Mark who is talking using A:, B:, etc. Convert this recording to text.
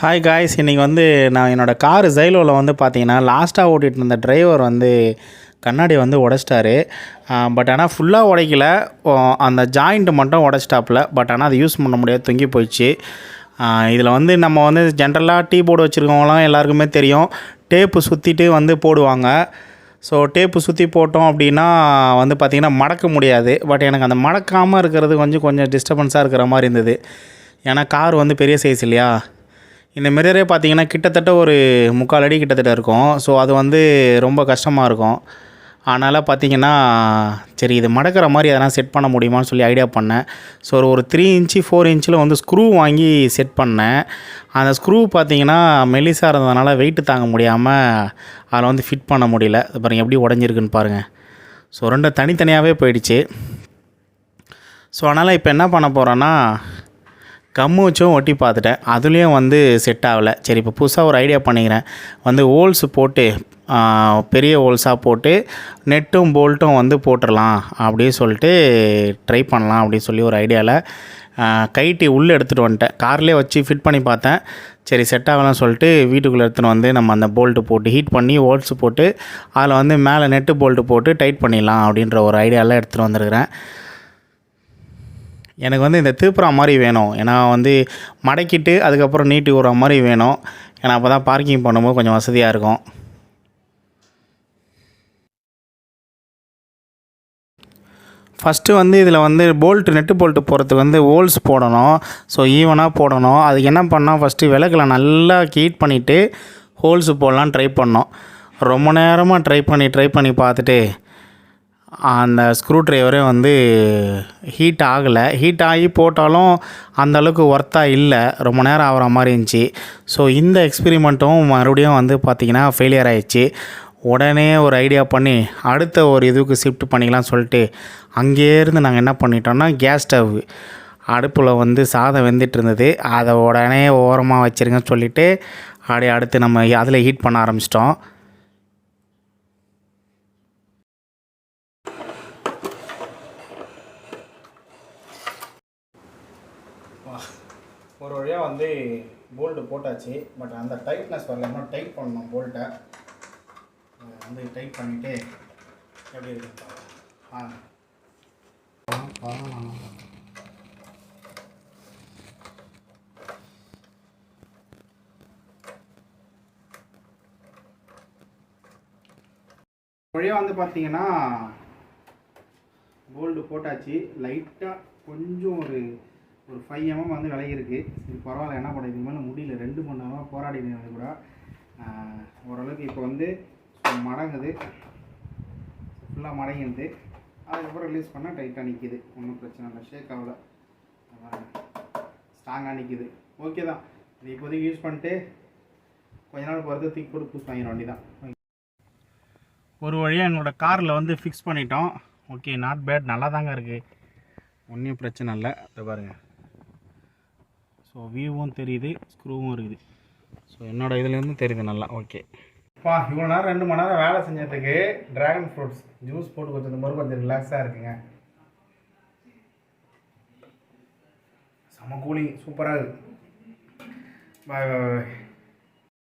A: Hi guys இன்றைக்கி வந்து நான் என்னோடய காரு ஜைலோவில் வந்து பார்த்தீங்கன்னா லாஸ்ட்டாக ஓட்டிகிட்டு இருந்த டிரைவர் வந்து கண்ணாடி வந்து உடச்சிட்டாரு. பட் ஆனால் ஃபுல்லாக உடைக்கல. அந்த ஜாயிண்ட் மட்டும் உடச்சிட்டாப்பில். பட் ஆனால் அதை யூஸ் பண்ண முடியாது தொங்கி போயிடுச்சு இதில் வந்து நம்ம வந்து ஜென்ரலாக டீ போர்டு வச்சுருக்கவங்களாம் எல்லாருக்குமே தெரியும். டேப்பு சுற்றிட்டு வந்து போடுவாங்க. ஸோ டேப்பு சுற்றி போட்டோம் அப்படின்னா வந்து பார்த்திங்கன்னா மடக்க முடியாது. பட் எனக்கு அந்த மடக்காமல் இருக்கிறது கொஞ்சம் கொஞ்சம் டிஸ்டர்பன்ஸாக இருக்கிற மாதிரி இருந்தது. ஏன்னா கார் வந்து பெரிய சைஸ் இல்லையா? இந்த மிரரே பார்த்தீங்கன்னா கிட்டத்தட்ட ஒரு முக்கால் அடி கிட்டத்தட்ட இருக்கும். ஸோ அது வந்து ரொம்ப கஷ்டமாக இருக்கும். அதனால் பார்த்தீங்கன்னா சரி இது மடக்கிற மாதிரி எதனா செட் பண்ண முடியுமான்னு சொல்லி ஐடியா பண்ணேன். ஸோ ஒரு ஒரு த்ரீ இன்ச்சு ஃபோர் இன்ச்சில் வந்து ஸ்க்ரூ வாங்கி செட் பண்ணேன். அந்த ஸ்க்ரூ பார்த்தீங்கன்னா மெல்லிசாக இருந்ததுனால வெயிட்டு தாங்க முடியாமல் அதில் வந்து ஃபிட் பண்ண முடியல. பாருங்கள் எப்படி உடஞ்சிருக்குன்னு பாருங்கள் ஸோ ரெண்டும் தனித்தனியாகவே போயிடுச்சு. ஸோ அதனால் இப்போ என்ன பண்ண போகிறேன்னா கம்மு வச்சும் ஒட்டி பார்த்துட்டேன். அதுலேயும் வந்து செட் ஆகலை. சரி இப்போ புதுசாக ஒரு ஐடியா பண்ணிக்கிறேன். வந்து ஹோல்ஸ் போட்டு பெரிய ஹோல்ஸாக போட்டு நெட்டும் போல்ட்டும் வந்து போட்டுடலாம் அப்படின்னு சொல்லிட்டு ட்ரை பண்ணலாம் அப்படின்னு சொல்லி ஒரு ஐடியாவில் கைட்டி உள்ளே எடுத்துகிட்டு வந்துட்டேன். கார்லேயே வச்சு ஃபிட் பண்ணி பார்த்தேன். சரி செட் ஆகலாம்னு சொல்லிட்டு வீட்டுக்குள்ளே எடுத்துகிட்டு வந்து நம்ம அந்த போல்ட்டு போட்டு ஹீட் பண்ணி ஹோல்ஸ் போட்டு அதில் வந்து மேலே நெட்டு போல்ட்டு போட்டு டைட் பண்ணிடலாம் அப்படின்ற ஒரு ஐடியாவில் எடுத்துகிட்டு வந்திருக்கிறேன். எனக்கு வந்து இந்த திருப்புறா மாதிரி வேணும். ஏன்னா வந்து மடக்கிட்டு அதுக்கப்புறம் நீட்டி விடுற மாதிரி வேணும். ஏன்னா அப்போ தான் பார்க்கிங் பண்ணும்போது கொஞ்சம் வசதியாக இருக்கும். ஃபஸ்ட்டு வந்து இதில் வந்து போல்ட்டு நெட்டு போல்ட்டு போகிறதுக்கு வந்து ஹோல்ஸ் போடணும். ஸோ ஈவனாக போடணும். அதுக்கு என்ன பண்ணால் ஃபஸ்ட்டு விளக்கில் நல்லா ஹீட் பண்ணிவிட்டு ஹோல்ஸு போடலான்னு ட்ரை பண்ணோம். ரொம்ப நேரமாக ட்ரை பண்ணி ட்ரை பண்ணி பார்த்துட்டு அந்த ஸ்க்ரூ ட்ரைவரே வந்து ஹீட் ஆகலை. ஹீட் ஆகி போட்டாலும் அந்தளவுக்கு ஒர்த்தாக இல்லை. ரொம்ப நேரம் ஆகிற மாதிரி இருந்துச்சு. ஸோ இந்த எக்ஸ்பெரிமெண்ட்டும் மறுபடியும் வந்து பார்த்திங்கன்னா ஃபெயிலியர் ஆயிடுச்சு. உடனே ஒரு ஐடியா பண்ணி அடுத்த ஒரு இதுக்கு ஷிஃப்ட் பண்ணிக்கலாம் சொல்லிட்டு அங்கேருந்து இருந்து நாங்கள் என்ன பண்ணிட்டோம்னா கேஸ் ஸ்டவ் அடுப்பில் வந்து சாதம் வெந்துட்டு இருந்தது. அதை உடனே ஓரமாக வச்சிருங்கன்னு சொல்லிவிட்டு அப்படியே அடுத்து நம்ம அதில் ஹீட் பண்ண ஆரம்பிச்சிட்டோம். ஒரு வழியாக வந்து போல்ட்டு போட்டாச்சு. பட் அந்த டைட்னஸ் வரல. இன்னும் டைட் பண்ணணும் போல்ட்டை வந்து டைட் பண்ணிவிட்டு எப்படி இருக்கு ஆ வழியாக வந்து பார்த்தீங்கன்னா கோல்டு போட்டாச்சு. லைட்டாக கொஞ்சம் ஒரு ஒரு ஃபைவ் எம்எம் வந்து விலகிருக்கு சரி பரவாயில்ல என்ன பண்ண இதுக்கு மேலே முடியல. ரெண்டு மணி நேரமாக போராடி கூட. ஓரளவுக்கு இப்போ வந்து மடங்குது. ஃபுல்லாக மடங்கிடுது அதுக்கப்புறம் ரிலீஸ் பண்ணால் டைட்டாக நிற்கிது ஒன்றும் பிரச்சனை இல்லை. ஷேக் ஆகல. ஸ்ட்ராங்காக நிற்கிது ஓகே தான். இது இப்போதைக்கு யூஸ் பண்ணிட்டு கொஞ்ச நாள் பொறுத்து தூக்கி போட்டு புதுசு வாங்கிட வண்டி தான் ஒரு வழியாக என்னோடய காரில் வந்து ஃபிக்ஸ் பண்ணிட்டோம். ஓகே நாட் பேட் நல்லா தாங்க இருக்குது ஒன்றும் பிரச்சனை இல்லை. இதை பாருங்கள் ஸோ வியூவும் தெரியுது ஸ்க்ரூவும் இருக்குது. ஸோ என்னோட இதுலேருந்து தெரியுது நல்லா ஓகே பா இவ்வளோ நேரம் ரெண்டு மணி நேரம் வேலை செஞ்சதுக்கு ட்ராகன் ஃப்ரூட்ஸ் ஜூஸ் போட்டு கொஞ்சம் இந்த மாதிரி கொஞ்சம் ரிலாக்ஸாக இருக்குங்க. செம கூலிங் சூப்பராக இருக்குது பாய் பாய்